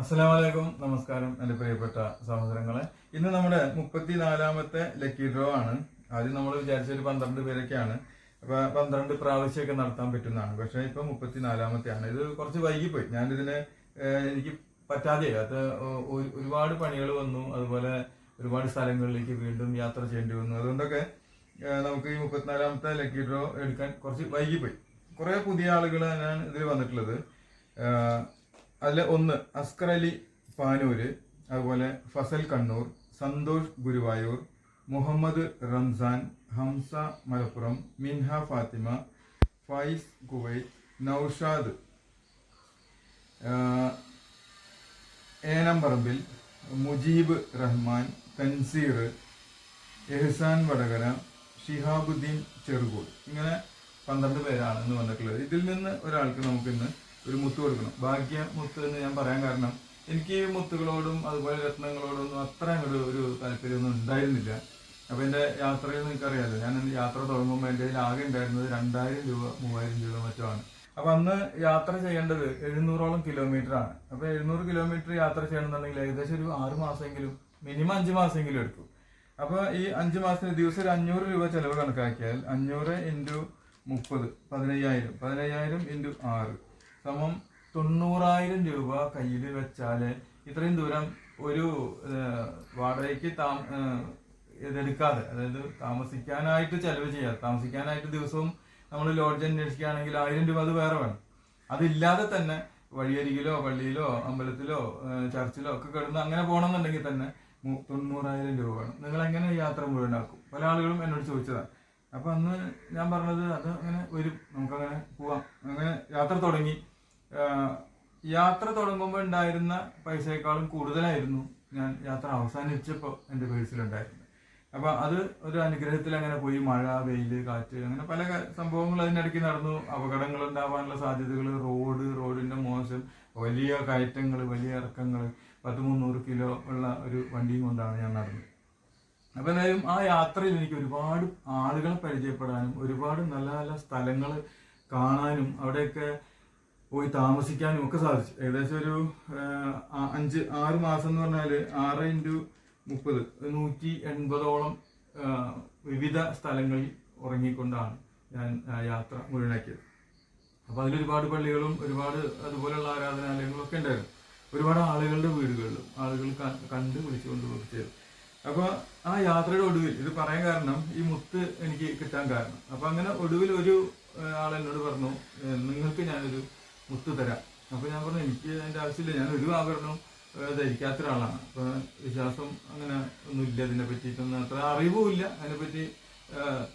അലൈക്കും നമസ്കാരം എന്റെ പ്രിയപ്പെട്ട സഹോദരങ്ങളെ. ഇന്ന് നമ്മുടെ മുപ്പത്തിനാലാമത്തെ ലക്കി ഡ്രോ ആണ്. ആദ്യം നമ്മൾ വിചാരിച്ച ഒരു പന്ത്രണ്ട് പേരൊക്കെയാണ്. അപ്പൊ പന്ത്രണ്ട് പ്രാവശ്യമൊക്കെ നടത്താൻ പറ്റുന്നതാണ്. പക്ഷേ ഇപ്പൊ മുപ്പത്തിനാലാമത്തെ ആണ് ഇത് കുറച്ച് വൈകിപ്പോയി. ഞാനിതിന് എനിക്ക് പറ്റാതെ അത് ഒരുപാട് പണികൾ വന്നു. അതുപോലെ ഒരുപാട് സ്ഥലങ്ങളിലേക്ക് വീണ്ടും യാത്ര ചെയ്യേണ്ടി വന്നു. അതുകൊണ്ടൊക്കെ നമുക്ക് ഈ മുപ്പത്തിനാലാമത്തെ ലക്കി ഡ്രോ എടുക്കാൻ കുറച്ച് വൈകിപ്പോയി. കുറേ പുതിയ ആളുകളാണ് ഇതിൽ വന്നിട്ടുള്ളത്. അതിൽ ഒന്ന് അസ്കർ അലി പാനൂര് അതുപോലെ ഫസൽ കണ്ണൂർ സന്തോഷ് ഗുരുവായൂർ മുഹമ്മദ് റംസാൻ ഹംസ മലപ്പുറം മിൻഹ ഫാത്തിമ ഫൈസ് കുവൈറ്റ് നൌഷാദ്. ഏനംപറമ്പിൽ ഏനം പറമ്പിൽ മുജീബ് റഹ്മാൻ തൻസീർ എഹ്സാൻ വടകര ഷിഹാബുദ്ദീൻ ചെറുകോട്. ഇങ്ങനെ പന്ത്രണ്ട് പേരാണ് ഇന്ന് വന്നിട്ടുള്ളത്. ഇതിൽ നിന്ന് ഒരാൾക്ക് നമുക്ക് ഇന്ന് ഒരു മുത്ത് കൊടുക്കണം. ഭാഗ്യ മുത്ത് എന്ന് ഞാൻ പറയാൻ കാരണം എനിക്ക് ഈ മുത്തുകളോടും അതുപോലെ രത്നങ്ങളോടും ഒന്നും അത്ര അങ്ങോട്ട് ഒരു താല്പര്യമൊന്നും ഉണ്ടായിരുന്നില്ല. അപ്പൊ എന്റെ യാത്രയിൽ അറിയാലോ ഞാൻ യാത്ര തുടങ്ങുമ്പോൾ കയ്യിൽ ആകെ ഉണ്ടായിരുന്നത് രണ്ടായിരം രൂപ മൂവായിരം രൂപ മറ്റോ ആണ്. അപ്പൊ അന്ന് യാത്ര ചെയ്യേണ്ടത് എഴുന്നൂറോളം കിലോമീറ്റർ ആണ്. അപ്പൊ എഴുന്നൂറ് കിലോമീറ്റർ യാത്ര ചെയ്യണമെന്നുണ്ടെങ്കിൽ ഏകദേശം ഒരു ആറ് മാസമെങ്കിലും മിനിമം അഞ്ച് മാസമെങ്കിലും എടുക്കും. അപ്പൊ ഈ അഞ്ച് മാസത്തിന് ദിവസം ഒരു അഞ്ഞൂറ് രൂപ ചെലവ് കണക്കാക്കിയാൽ അഞ്ഞൂറ് ഇന്റു മുപ്പത് പതിനയ്യായിരം. പതിനയ്യായിരം ഇന്റു ആറ്. സമം തൊണ്ണൂറായിരം രൂപ കയ്യിൽ വെച്ചാൽ ഇത്രയും ദൂരം ഒരു വാടകയ്ക്ക് താമ ഇതെടുക്കാതെ അതായത് താമസിക്കാനായിട്ട് ചെലവ് ചെയ്യാതെ താമസിക്കാനായിട്ട് ദിവസവും നമ്മൾ ലോഡ്ജ് അന്വേഷിക്കുകയാണെങ്കിൽ ആയിരം രൂപ അത് വേറെ വേണം. അതില്ലാതെ തന്നെ വഴിയരികിലോ പള്ളിയിലോ അമ്പലത്തിലോ ചർച്ചിലോ ഒക്കെ കിടന്ന് അങ്ങനെ പോകണമെന്നുണ്ടെങ്കിൽ തന്നെ തൊണ്ണൂറായിരം രൂപ വേണം. നിങ്ങൾ എങ്ങനെ യാത്ര മുഴുവനാക്കും പല ആളുകളും എന്നോട് ചോദിച്ചതാണ്. അപ്പൊ അന്ന് ഞാൻ പറഞ്ഞത് അത് അങ്ങനെ വരും. നമുക്കങ്ങനെ പോവാം. അങ്ങനെ യാത്ര തുടങ്ങി. യാത്ര തുടങ്ങുമ്പോൾ ഉണ്ടായിരുന്ന പൈസയെക്കാളും കൂടുതലായിരുന്നു ഞാൻ യാത്ര അവസാനിച്ചപ്പോൾ എന്റെ പേഴ്സിലുണ്ടായിരുന്നത്. അപ്പം അത് ഒരു അനുഗ്രഹത്തിൽ അങ്ങനെ പോയി മഴ വെയിൽ കാറ്റ് അങ്ങനെ പല സംഭവങ്ങൾ അതിനിടയ്ക്ക് നടന്നു. അപകടങ്ങൾ ഉണ്ടാവാനുള്ള സാധ്യതകൾ റോഡ് റോഡിന്റെ മോശം വലിയ കയറ്റങ്ങൾ വലിയ ഇറക്കങ്ങൾ പത്ത് മുന്നൂറ് കിലോ ഉള്ള ഒരു വണ്ടിയും കൊണ്ടാണ് ഞാൻ നടന്നത്. അപ്പോൾ എന്തായാലും ആ യാത്രയിൽ എനിക്ക് ഒരുപാട് ആളുകളെ പരിചയപ്പെടാനും ഒരുപാട് നല്ല നല്ല സ്ഥലങ്ങൾ കാണാനും അവിടെയൊക്കെ പോയി താമസിക്കാനും ഒക്കെ സാധിച്ചു. ഏകദേശം ഒരു അഞ്ച് ആറ് മാസം എന്ന് പറഞ്ഞാൽ ആറ് ഇന്റു മുപ്പത് നൂറ്റി എൺപതോളം വിവിധ സ്ഥലങ്ങളിൽ ഉറങ്ങിക്കൊണ്ടാണ് ഞാൻ യാത്ര മുഴുവനാക്കിയത്. അപ്പോൾ അതിലൊരുപാട് പള്ളികളും ഒരുപാട് അതുപോലെയുള്ള ആരാധനാലയങ്ങളും ഒക്കെ ഉണ്ടായിരുന്നു. ഒരുപാട് ആളുകളുടെ വീടുകളിലും ആളുകൾ കണ്ട് വിളിച്ചുകൊണ്ട് വർക്ക് ചെയ്തു അപ്പൊ ആ യാത്രയുടെ ഒടുവിൽ ഇത് പറയാൻ കാരണം ഈ മുത്ത് എനിക്ക് കിട്ടാൻ കാരണം. അപ്പൊ അങ്ങനെ ഒടുവിൽ ഒരു ആൾ എന്നോട് പറഞ്ഞു നിങ്ങൾക്ക് ഞാനൊരു മുത്ത് തരാം അപ്പൊ ഞാൻ പറഞ്ഞു എനിക്ക് അതിന്റെ ആവശ്യമില്ല. ഞാൻ ഒരു ആഭരണവും ഏഹ്, ധരിക്കാത്ത ഒരാളാണ്. അപ്പൊ വിശ്വാസം അങ്ങനെ ഒന്നുമില്ല ഇതിനെ പറ്റിയിട്ടൊന്നും അത്ര അറിവുമില്ല. അതിനെപ്പറ്റി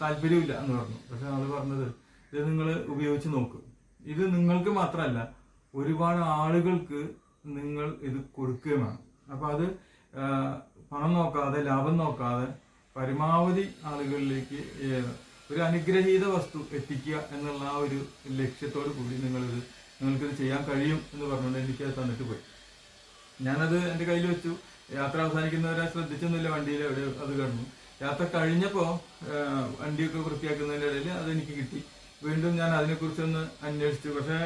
താല്പര്യമില്ല എന്ന് പറഞ്ഞു. പക്ഷെ ആൾ പറഞ്ഞത് ഇത് നിങ്ങൾ ഉപയോഗിച്ച് നോക്ക്. ഇത് നിങ്ങൾക്ക് മാത്രമല്ല ഒരുപാട് ആളുകൾക്ക് നിങ്ങൾ ഇത് കൊടുക്കുകയും വേണം അപ്പൊ അത് പണം നോക്കാതെ ലാഭം നോക്കാതെ പരമാവധി ആളുകളിലേക്ക് ഒരു അനുഗ്രഹീത വസ്തു എത്തിക്കുക എന്നുള്ള ആ ഒരു ലക്ഷ്യത്തോട് കൂടി നിങ്ങളിത് നിങ്ങൾക്കിത് ചെയ്യാൻ കഴിയും എന്ന് പറഞ്ഞുകൊണ്ട് എനിക്ക് അത് തന്നിട്ട് പോയി. ഞാനത് എന്റെ കയ്യിൽ വെച്ചു. യാത്ര അവസാനിക്കുന്നവരെ ശ്രദ്ധിച്ചൊന്നുമില്ല വണ്ടിയിൽ എവിടെ അത് കിടന്നു. യാത്ര കഴിഞ്ഞപ്പോൾ വണ്ടിയൊക്കെ വൃത്തിയാക്കുന്നതിന്റെ ഇടയിൽ അതെനിക്ക് കിട്ടി. വീണ്ടും ഞാൻ അതിനെക്കുറിച്ചൊന്ന് അന്വേഷിച്ചു. പക്ഷേ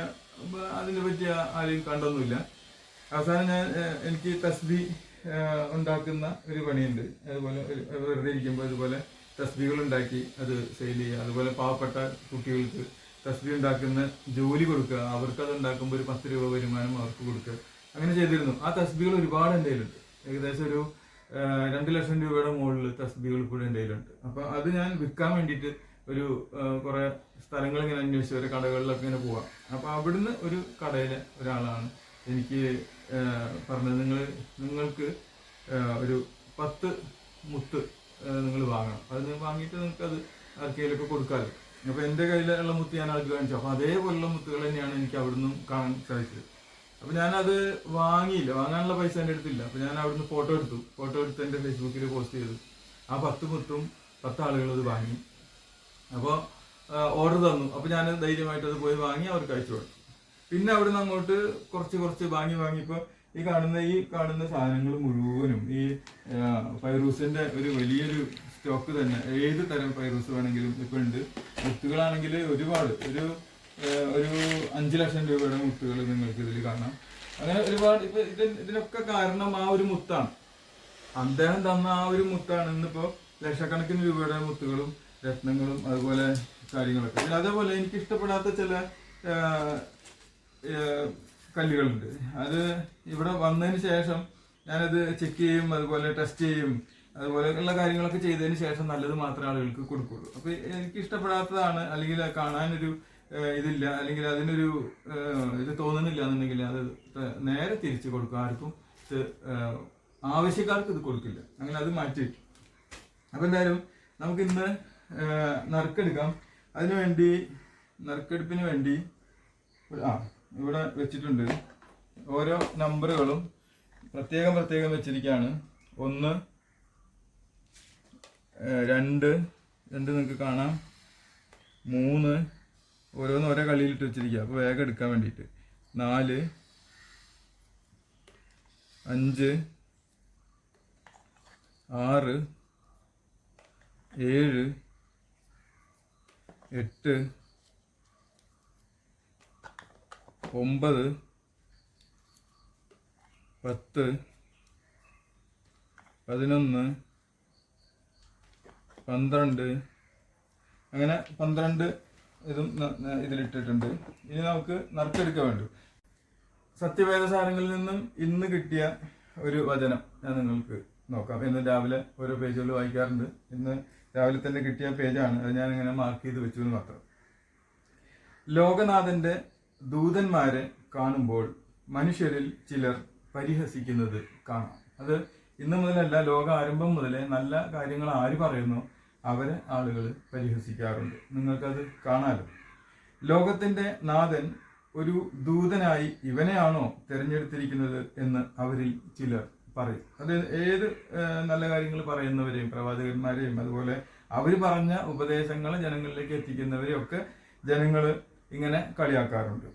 അതിനെ പറ്റി ആരെയും കണ്ടൊന്നുമില്ല. അവസാനം ഞാൻ എനിക്ക് തസ്ബി ഉണ്ടാക്കുന്ന ഒരു പണിയുണ്ട്. അതുപോലെ വെറുതെ ഇരിക്കുമ്പോൾ ഇതുപോലെ തസ്ബികൾ ഉണ്ടാക്കി അത് സെയിൽ ചെയ്യുക. അതുപോലെ പാവപ്പെട്ട കുട്ടികൾക്ക് തസ്ബി ഉണ്ടാക്കുന്ന ജോലി കൊടുക്കുക അവർക്ക് അത് ഉണ്ടാക്കുമ്പോൾ ഒരു പത്ത് രൂപ വരുമാനം അവർക്ക് കൊടുക്കുക അങ്ങനെ ചെയ്തിരുന്നു. ആ തസ്ബികൾ ഒരുപാട് എന്റെ കയ്യിലുണ്ട്. ഏകദേശം ഒരു രണ്ട് ലക്ഷം രൂപയുടെ മുകളിൽ തസ്ബികൾ കൂടെ എന്റെ കയ്യിലുണ്ട്. അപ്പൊ അത് ഞാൻ വിൽക്കാൻ വേണ്ടിയിട്ട് ഒരു കുറേ സ്ഥലങ്ങൾ ഇങ്ങനെ അന്വേഷിച്ച് ഒരു കടകളിലൊക്കെ ഇങ്ങനെ പോവാം. അപ്പൊ അവിടുന്ന് ഒരു കടയിലെ ഒരാളാണ് എനിക്ക് പറഞ്ഞത് നിങ്ങൾ നിങ്ങൾക്ക് ഒരു പത്ത് മുത്ത് നിങ്ങൾ വാങ്ങണം. അത് വാങ്ങിയിട്ട് നിങ്ങൾക്ക് അത് ആർക്കെങ്കിലൊക്കെ കൊടുക്കാമല്ലോ അപ്പൊ എന്റെ കയ്യിലുള്ള മുത്ത് ഞാൻ ആൾക്ക് കാണിച്ചു. അപ്പൊ അതേപോലുള്ള മുത്തുകൾ തന്നെയാണ് എനിക്ക് അവിടുന്ന് കാണാൻ സാധിച്ചത്. അപ്പൊ ഞാനത് വാങ്ങിയില്ല. വാങ്ങാനുള്ള പൈസ എന്റെ അടുത്തില്ല അപ്പൊ ഞാൻ അവിടുന്ന് ഫോട്ടോ എടുത്തു. ഫോട്ടോ എടുത്ത് എന്റെ ഫേസ്ബുക്കിൽ പോസ്റ്റ് ചെയ്തു. ആ പത്ത് മുത്തും പത്ത് ആളുകൾ അത് വാങ്ങി. അപ്പോൾ ഓർഡർ തന്നു. അപ്പോൾ ഞാൻ ധൈര്യമായിട്ട് അത് പോയി വാങ്ങി അവർക്ക് അയച്ചു കൊടുത്തു. പിന്നെ അവിടുന്ന് അങ്ങോട്ട് കുറച്ച് കുറച്ച് വാങ്ങി വാങ്ങിയപ്പോൾ ഈ കാണുന്ന ഈ കാണുന്ന സാധനങ്ങൾ മുഴുവനും ഈ ഫൈറൂസിന്റെ ഒരു വലിയൊരു സ്റ്റോക്ക് തന്നെ. ഏത് തരം ഫൈറൂസ് വേണമെങ്കിലും ഇപ്പൊ ഉണ്ട്. മുത്തുകളാണെങ്കിൽ ഒരുപാട്. ഒരു ഒരു അഞ്ച് ലക്ഷം രൂപയുടെ മുത്തുകൾ നിങ്ങൾക്ക് ഇതിൽ കാണാം. അങ്ങനെ ഒരുപാട് ഇപ്പൊ ഇത് ഇതിനൊക്കെ കാരണം ആ ഒരു മുത്താണ്. അദ്ദേഹം തന്ന ആ ഒരു മുത്താണ് ഇന്നിപ്പോ ലക്ഷക്കണക്കിന് രൂപയുടെ മുത്തുകളും രത്നങ്ങളും അതുപോലെ കാര്യങ്ങളൊക്കെ. പിന്നെ അതേപോലെ എനിക്ക് ഇഷ്ടപ്പെടാത്ത ചില കല്ലുകളുണ്ട്. അത് ഇവിടെ വന്നതിന് ശേഷം ഞാനത് ചെക്ക് ചെയ്യും അതുപോലെ ടെസ്റ്റ് ചെയ്യും. അതുപോലെ ഉള്ള കാര്യങ്ങളൊക്കെ ചെയ്തതിന് ശേഷം നല്ലത് മാത്രമേ ആളുകൾക്ക് കൊടുക്കുള്ളൂ. അപ്പൊ എനിക്ക് ഇഷ്ടപ്പെടാത്തതാണ് അല്ലെങ്കിൽ കാണാനൊരു ഇതില്ല. അല്ലെങ്കിൽ അതിനൊരു ഇത് തോന്നുന്നില്ല എന്നുണ്ടെങ്കിൽ അത് നേരെ തിരിച്ചു കൊടുക്കും. ആർക്കും ഇത് ആവശ്യക്കാർക്ക് ഇത് കൊടുക്കില്ല. അങ്ങനെ അത് മാറ്റി അപ്പൊ എന്തായാലും നമുക്ക് ഇന്ന് നറുക്കെടുക്കാം. അതിനു വേണ്ടി നറുക്കെടുപ്പിന് വേണ്ടി ആ ഇവിടെ വെച്ചിട്ടുണ്ട്. ഓരോ നമ്പറുകളും പ്രത്യേകം പ്രത്യേകം വെച്ചിരിക്കുകയാണ്. ഒന്ന് രണ്ട്. രണ്ട് നിങ്ങൾക്ക് കാണാം. മൂന്ന്. ഓരോന്ന് ഓരോ കളിയിലിട്ട് വെച്ചിരിക്കുക അപ്പോൾ വേഗം എടുക്കാൻ വേണ്ടിയിട്ട്. നാല്. അഞ്ച്. ആറ്. ഏഴ്. എട്ട്. ഒമ്പത്. പത്ത്. പതിനൊന്ന്. പന്ത്രണ്ട്. അങ്ങനെ പന്ത്രണ്ട് ഇതും ഇതിലിട്ടിട്ടുണ്ട്. ഇനി നമുക്ക് നറുക്കെടുക്കാൻ വേണ്ടു. സത്യവേദസാരങ്ങളിൽ നിന്നും ഇന്ന് കിട്ടിയ ഒരു വചനം ഞാൻ നിങ്ങൾക്ക് നോക്കാം. ഇന്ന് രാവിലെ ഓരോ പേജുകൾ വായിക്കാറുണ്ട്. ഇന്ന് രാവിലെ തന്നെ കിട്ടിയ പേജാണ്. അത് ഞാൻ ഇങ്ങനെ മാർക്ക് ചെയ്ത് വെച്ചു എന്ന് മാത്രം. ലോകനാഥന്റെ ദൂതന്മാരെ കാണുമ്പോൾ മനുഷ്യരിൽ ചിലർ പരിഹസിക്കുന്നത് കാണാം. അത് ഇന്ന് മുതലല്ല ലോക ആരംഭം മുതലേ നല്ല കാര്യങ്ങൾ ആര് പറയുന്നു അവരെ ആളുകൾ പരിഹസിക്കാറുണ്ട്. നിങ്ങൾക്കത് കാണാലോ? ലോകത്തിന്റെ നാഥൻ ഒരു ദൂതനായി ഇവനെയാണോ തിരഞ്ഞെടുത്തിരിക്കുന്നത് എന്ന് അവരിൽ ചിലർ പറയും. അത് ഏത് നല്ല കാര്യങ്ങൾ പറയുന്നവരെയും പ്രവാചകന്മാരെയും അതുപോലെ അവർ പറഞ്ഞ ഉപദേശങ്ങൾ ജനങ്ങളിലേക്ക് എത്തിക്കുന്നവരെയൊക്കെ ജനങ്ങൾ ഇങ്ങനെ കളിയാക്കാറുണ്ട്.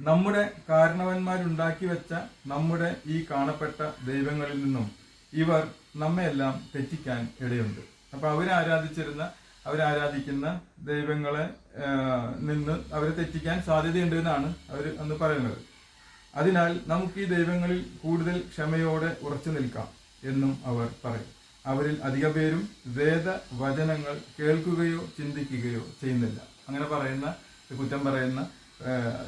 നമ്മുടെ കാരണവന്മാരുണ്ടാക്കി വെച്ച നമ്മുടെ ഈ കാണപ്പെട്ട ദൈവങ്ങളിൽ നിന്നും ഇവർ നമ്മയെല്ലാം തെറ്റിക്കാൻ ഇടയുണ്ട്. അപ്പൊ അവരാരാധിച്ചിരുന്ന അവരാരാധിക്കുന്ന ദൈവങ്ങളെ നിന്ന് അവരെ തെറ്റിക്കാൻ സാധ്യതയുണ്ട് എന്നാണ് അവർ അന്ന് പറയുന്നത്. അതിനാൽ നമുക്ക് ഈ ദൈവങ്ങളിൽ കൂടുതൽ ക്ഷമയോടെ ഉറച്ചു നിൽക്കാം എന്നും അവർ പറയും. അവരിൽ അധിക പേരും വേദ വചനങ്ങൾ കേൾക്കുകയോ ചിന്തിക്കുകയോ ചെയ്യുന്നില്ല. അങ്ങനെ പറയുന്ന കുറ്റം പറയുന്ന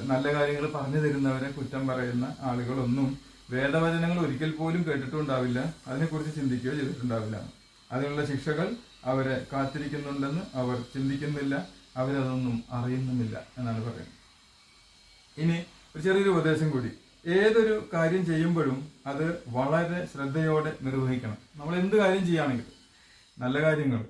നല്ല കാര്യങ്ങൾ പറഞ്ഞു തരുന്നവരെ കുറ്റം പറയുന്ന ആളുകളൊന്നും വേദവചനങ്ങൾ ഒരിക്കൽ പോലും കേട്ടിട്ടുണ്ടാവില്ല. അതിനെക്കുറിച്ച് ചിന്തിക്കുകയോ ചെയ്തിട്ടുണ്ടാവില്ല. അതിനുള്ള ശിക്ഷകൾ അവരെ കാത്തിരിക്കുന്നുണ്ടെന്ന് അവർ ചിന്തിക്കുന്നില്ല. അവരതൊന്നും അറിയുന്നുമില്ല എന്നാണ് പറയുന്നത്. ഇനി ഒരു ചെറിയൊരു ഉപദേശം കൂടി. ഏതൊരു കാര്യം ചെയ്യുമ്പോഴും അത് വളരെ ശ്രദ്ധയോടെ നിർവഹിക്കണം. നമ്മൾ എന്ത് കാര്യം ചെയ്യുകയാണെങ്കിലും നല്ല കാര്യങ്ങൾ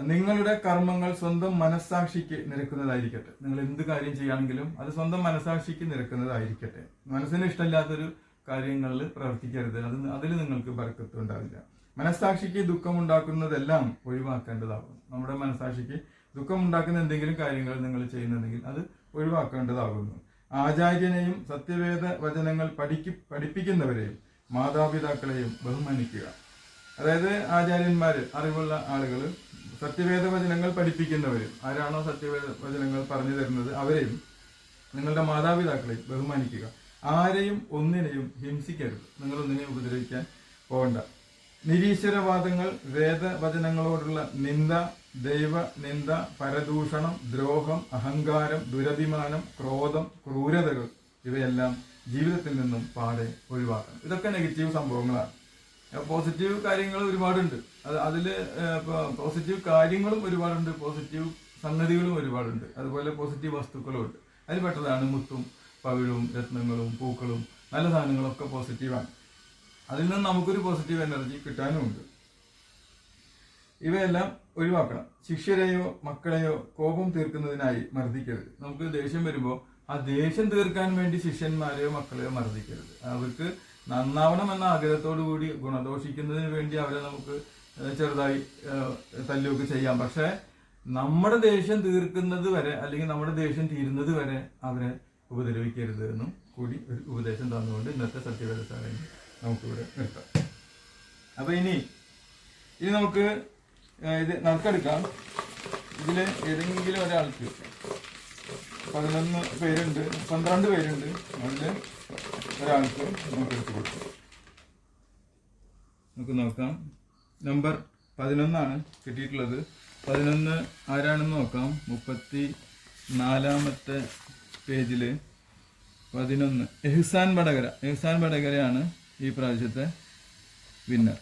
നിങ്ങളുടെ കർമ്മങ്ങൾ സ്വന്തം മനസ്സാക്ഷിക്ക് നിരക്കുന്നതായിരിക്കട്ടെ. നിങ്ങൾ എന്ത് കാര്യം ചെയ്യുകയാണെങ്കിലും അത് സ്വന്തം മനസ്സാക്ഷിക്ക് നിരക്കുന്നതായിരിക്കട്ടെ. മനസ്സിന് ഇഷ്ടമില്ലാത്തൊരു കാര്യങ്ങളിൽ പ്രവർത്തിക്കരുത്. അത് അതിൽ നിങ്ങൾക്ക് ബർക്കത്ത് ഉണ്ടാവില്ല. മനസ്സാക്ഷിക്ക് ദുഃഖമുണ്ടാക്കുന്നതെല്ലാം ഒഴിവാക്കേണ്ടതാകും നമ്മുടെ മനസ്സാക്ഷിക്ക് ദുഃഖമുണ്ടാക്കുന്ന എന്തെങ്കിലും കാര്യങ്ങൾ നിങ്ങൾ ചെയ്യുന്നുണ്ടെങ്കിൽ അത് ഒഴിവാക്കേണ്ടതാകുന്നു. ആചാര്യനെയും സത്യവേദ വചനങ്ങൾ പഠിക്ക് പഠിപ്പിക്കുന്നവരെയും മാതാപിതാക്കളെയും ബഹുമാനിക്കുക. അതായത് ആചാര്യന്മാർ അറിവുള്ള ആളുകൾ സത്യവേദ വചനങ്ങൾ പഠിപ്പിക്കുന്നവരും ആരാണോ സത്യവേദ വചനങ്ങൾ പറഞ്ഞു തരുന്നത് അവരെയും നിങ്ങളുടെ മാതാപിതാക്കളെയും ബഹുമാനിക്കുക. ആരെയും ഒന്നിനെയും ഹിംസിക്കരുത്. നിങ്ങൾ ഒന്നിനെയും ഉപദ്രവിക്കാൻ പോകണ്ട. നിരീശ്വരവാദങ്ങൾ വേദവചനങ്ങളോടുള്ള നിന്ദ ദൈവ നിന്ദ പരദൂഷണം ദ്രോഹം അഹങ്കാരം ദുരഭിമാനം ക്രോധം ക്രൂരതകൾ ഇവയെല്ലാം ജീവിതത്തിൽ നിന്നും പാടെ ഒഴിവാക്കണം. ഇതൊക്കെ നെഗറ്റീവ് സംഭവങ്ങളാണ്. പോസിറ്റീവ് കാര്യങ്ങൾ ഒരുപാടുണ്ട്. അത് അതിൽ പോസിറ്റീവ് കാര്യങ്ങളും ഒരുപാടുണ്ട് പോസിറ്റീവ് സംഗതികളും ഒരുപാടുണ്ട്. അതുപോലെ പോസിറ്റീവ് വസ്തുക്കളും ഉണ്ട്. അതിൽ പെട്ടതാണ് മുത്തും പവിഴും രത്നങ്ങളും പൂക്കളും നല്ല സാധനങ്ങളൊക്കെ പോസിറ്റീവാണ് അതിൽ നിന്ന് നമുക്കൊരു പോസിറ്റീവ് എനർജി കിട്ടാനുമുണ്ട് ഇവയെല്ലാം ഒഴിവാക്കണം. ശിഷ്യരെയോ മക്കളെയോ കോപം തീർക്കുന്നതിനായി മർദ്ദിക്കരുത്. നമുക്ക് ദേഷ്യം വരുമ്പോൾ ആ ദേഷ്യം തീർക്കാൻ വേണ്ടി ശിഷ്യന്മാരെയോ മക്കളെയോ മർദ്ദിക്കരുത്. അവർക്ക് നന്നാവണം എന്ന ആഗ്രഹത്തോടു കൂടി ഗുണദോഷിക്കുന്നതിന് വേണ്ടി അവരെ നമുക്ക് ചെറുതായി ഏഹ്, ചെയ്യാം. പക്ഷേ നമ്മുടെ ദേഷ്യം തീർക്കുന്നത് വരെ അല്ലെങ്കിൽ നമ്മുടെ ദേഷ്യം തീരുന്നത് വരെ അവരെ ഉപദ്രവിക്കരുത് എന്നും കൂടി ഒരു ഉപദേശം തന്നുകൊണ്ട് ഇന്നത്തെ സത്യവ്യവസായം നമുക്കിവിടെ നിർത്താം. അപ്പൊ ഇനി ഇനി നമുക്ക് ഇത് നറുക്കെടുക്കാം. ഇതിൽ ഏതെങ്കിലും ഒരാൾക്ക് പതിനൊന്ന് പേരുണ്ട് പന്ത്രണ്ട് പേരുണ്ട്. അതിൽ ഒരാൾക്ക് നമുക്ക് എടുത്ത് കൊടുക്കും. നമുക്ക് നോക്കാം. നമ്പർ പതിനൊന്നാണ് കിട്ടിയിട്ടുള്ളത്. പതിനൊന്ന് ആരാണെന്ന് നോക്കാം. മുപ്പത്തി നാലാമത്തെ പേജിൽ പതിനൊന്ന്. എഹ്സാൻ വടകര. എഹ്സാൻ വടകരയാണ് ഈ പ്രാവശ്യത്തെ വിന്നർ